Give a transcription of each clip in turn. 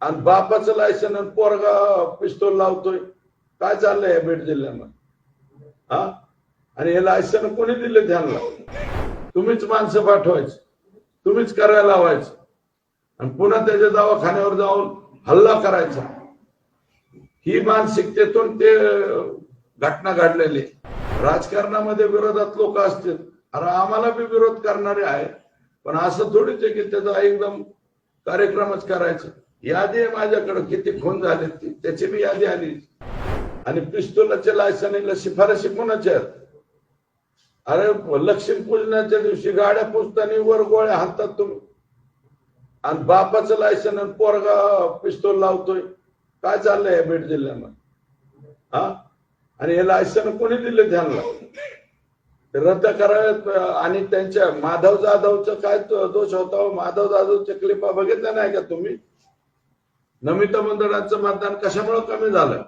आणि बापाचं लायसन आणि पोरगा पिस्तोल लावतोय. काय चाललंय या बीड जिल्ह्यामध्ये हा? आणि हे लायसन कोणी दिले त्यांना? तुम्हीच माणसं पाठवायची. तुम्हीच करायला लावायचं. आणि पुन्हा त्याच्या दवाखान्यावर जाऊन हल्ला करायचा. ही मानसिकतेतून ते घटना घडलेली आहे. राजकारणामध्ये विरोधात लोक असतील. अरे आम्हाला बी विरोध करणारे आहे पण असं थोडीच आहे की त्याचा एकदम कार्यक्रमच करायचा. यादी आहे माझ्याकडं किती खून झाले ती त्याची बी यादी आली. आणि पिस्तुलाचे लायसनीला शिफारशी कोणाच्या आहेत? अरे लक्ष्मी पूजनाच्या दिवशी गाड्या पुजताना वर गोळ्या हातात तुम्ही आणि बापाचं लायसन आणि पोरगा पिस्तोल लावतोय. काय चाललंय या बीड जिल्ह्यामध्ये? हा? आणि हे लायसन कोणी दिले ध्यानला रद्द करावे आणि त्यांच्या माधव जाधवचं काय दोष होता? माधव जाधवच्या क्लिपा बघितल्या नाही का तुम्ही? नमिता मंडळाचं मतदान कशामुळे कमी झालं?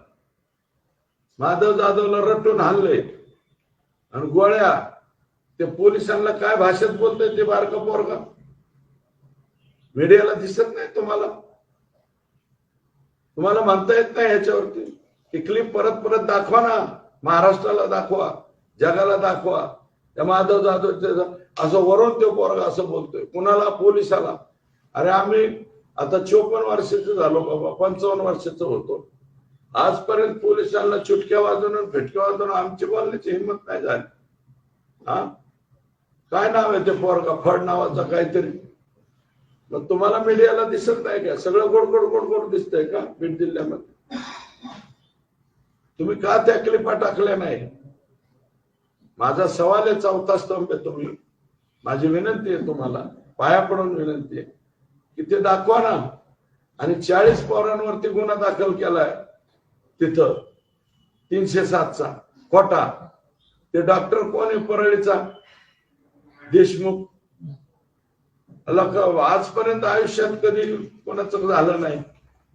माधव जाधवला रटून हल्ले आणि गोळ्या ते पोलिसांना काय भाषेत बोलतोय ते बारका पोरग? मीडियाला दिसत नाही तुम्हाला? तुम्हाला म्हणता येत नाही ह्याच्यावरती? ती क्लिप परत परत दाखवा ना. महाराष्ट्राला दाखवा जगाला दाखवा. त्या माधव जाधव असं वरून तो पोरगा असं बोलतोय. कुणाला? पोलिसाला. अरे आम्ही आता चोपन्न वर्षाचं झालो बाबा पंचावन्न वर्षाचं होतो. आजपर्यंत पोलिसांना चुटक्या वाजवून फिटक्या वाजवून आमची बोलण्याची हिंमत नाही झाली. हा? काय नाव आहे ते पोरका फड नावाचा काहीतरी. मग तुम्हाला मीडियाला दिसत नाही का? सगळं गोड गोड गोड गोड दिसतंय का बीड जिल्ह्यामध्ये? तुम्ही का त्या क्लिपा टाकल्या नाही? माझा सवाल आहे चौथा स्तंभ आहे तुम्ही. माझी विनंती आहे तुम्हाला. पाया पडून विनंती आहे. की ते दाखवा ना. आणि चाळीस पोरांवरती गुन्हा दाखल केलाय तिथं. तीनशे सातचा. खोटा. ते डॉक्टर कोण आहे परळीचा? देशमुख. आजपर्यंत आयुष्यात कधी कोणाचं झालं नाही.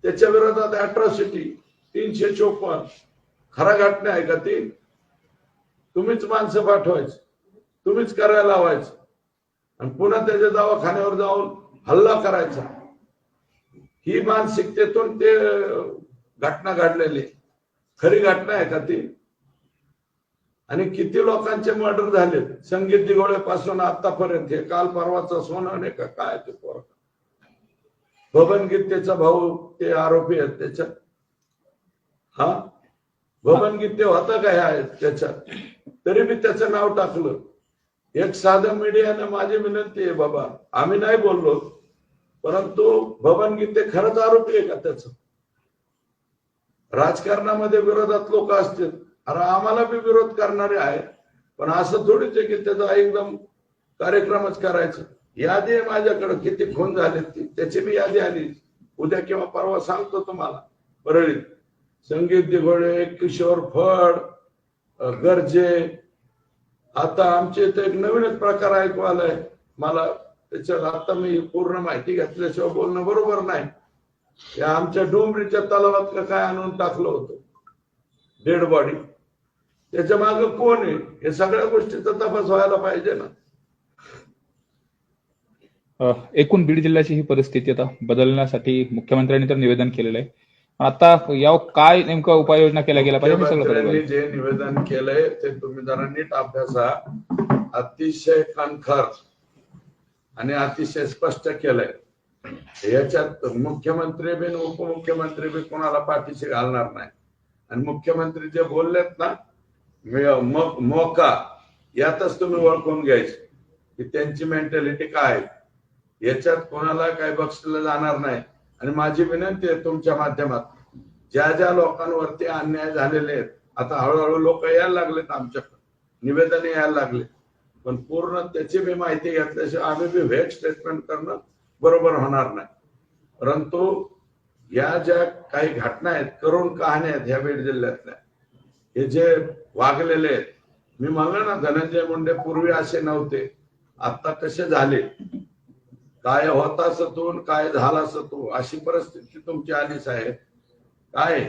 त्याच्या विरोधात अट्रॉसिटी. तीनशे चोपन्न. खरा घटना आहे का ती? तुम्हीच माणसं पाठवायची. तुम्हीच करायला लावायचं. आणि पुन्हा त्याच्या दवाखान्यावर जाऊन हल्ला करायचा. ही मानसिकतेतून ते घटना घडलेली आहे. खरी घटना आहे का ती? आणि किती लोकांचे मर्डर झाले? संगीत दिगोळे पासून आतापर्यंत हे काल परवाचा सोनं नाही का? काय ते पोर? बबन गीतेचा भाऊ ते आरोपी आहेत त्याच्यात. हा? बबन गीते होता काय त्याच्यात? तरी मी त्याचं नाव टाकलं. एक साधं मीडियानं माझी विनंती आहे बाबा आम्ही नाही बोललो परंतु बबन गीते खरंच आरोपी आहे का त्याच? राजकारणामध्ये विरोधात लोक असतील. अरे आम्हाला बी विरोध करणारे आहेत पण असं थोडीच आहे की त्याचा एकदम कार्यक्रमच करायचा. यादी आहे माझ्याकडे किती खून झाले ती त्याची मी यादी आली. उद्या किंवा परवा सांगतो तुम्हाला. परळीत संगीत दिघोळे किशोर फड गरजे आता आमच्या इथे एक नवीनच प्रकार ऐकू आलाय. मला त्याच्यावर आता मी पूर्ण माहिती घेतल्याशिवाय बोलणं बरोबर नाही. या आमच्या डोंबरीच्या तलावात काय आणून टाकलं होतं? Dead body. त्याच्या माग कोण आहे? हे सगळ्या गोष्टीचा तपास व्हायला पाहिजे ना. एकूण बीड जिल्ह्याची ही परिस्थिती आता बदलण्यासाठी मुख्यमंत्र्यांनी तर निवेदन केलेलं आहे. आता या काय नेमकं उपाययोजना केल्या गेल्या पाहिजे? सगळं जे निवेदन केलंय ते तुम्ही जरा नीट अभ्यासा अतिशय कणखर आणि अतिशय स्पष्ट केलंय. याच्यात मुख्यमंत्री बी उपमुख्यमंत्री बी कोणाला पाठीशी घालणार नाही. आणि मुख्यमंत्री जे बोललेत ना मोका यातच तुम्ही ओळखून घ्यायचे. की त्यांची मेंटॅलिटी काय आहे. याच्यात कोणाला काही बक्षिसलं जाणार नाही. आणि माझी विनंती आहे तुमच्या माध्यमात ज्या ज्या लोकांवरती अन्याय झालेले आहेत आता हळूहळू लोक यायला लागलेत आमच्याकडे निवेदन यायला लागले पण पूर्ण त्याची बी माहिती घेतल्याशिवाय आम्ही बी व्हेट स्टेटमेंट करणं बरोबर होणार नाही. परंतु या ज्या काही घटना आहेत करुण कहाण्या आहेत ह्या बीड जिल्ह्यातल्या हे जे वागलेले आहेत मी म्हणलं ना धनंजय मुंडे पूर्वी असे नव्हते आता कसे झाले. काय होता सतून काय झाला सतू अशी परिस्थिती तुमची आली साहेब. काय?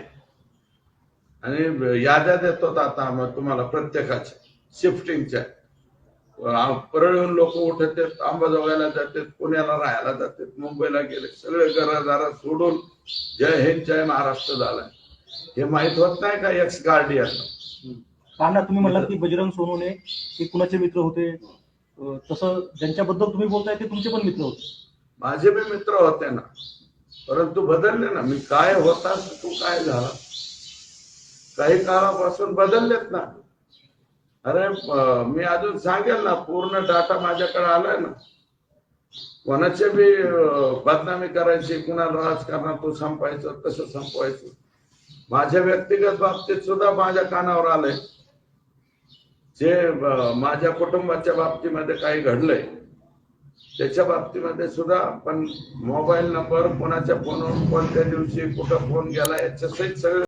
आणि याद्या देतो आता मग तुम्हाला प्रत्येकाच्या शिफ्टिंगच्या अं, परळीहून लोक उठत आहेत अंबाजोगायला जातात पुण्याला राहायला जातात मुंबईला गेले सगळे घरादारा सोडून जय हिंद जय महाराष्ट्र झालाय. हे माहीत होत नाही का एक्स गार्डियन काना तुम्ही म्हणला की बजरंग सोनूने कुणाचे मित्र होते? तसं ज्यांच्याबद्दल तुम्ही बोलताय ते तुमचे पण मित्र होते. माझे बी मित्र होते ना. परंतु बदलले ना. मी काय होता तू काय झाला? काही काळापासून बदललेत ना. अरे मी अजून सांगेल ना पूर्ण डाटा माझ्याकडे आलाय ना. कोणाचे बी बदनामी करायची कुणाला राजकारणातून संपायचं कसं संपवायचं. माझ्या व्यक्तिगत बाबतीत सुद्धा माझ्या कानावर आलंय. जे माझ्या कुटुंबाच्या बाबतीमध्ये काही घडलंय त्याच्या बाबतीमध्ये सुद्धा पण मोबाईल नंबर कोणाच्या फोनवर कोणत्या दिवशी कुठं फोन गेला याच्या सहित सगळे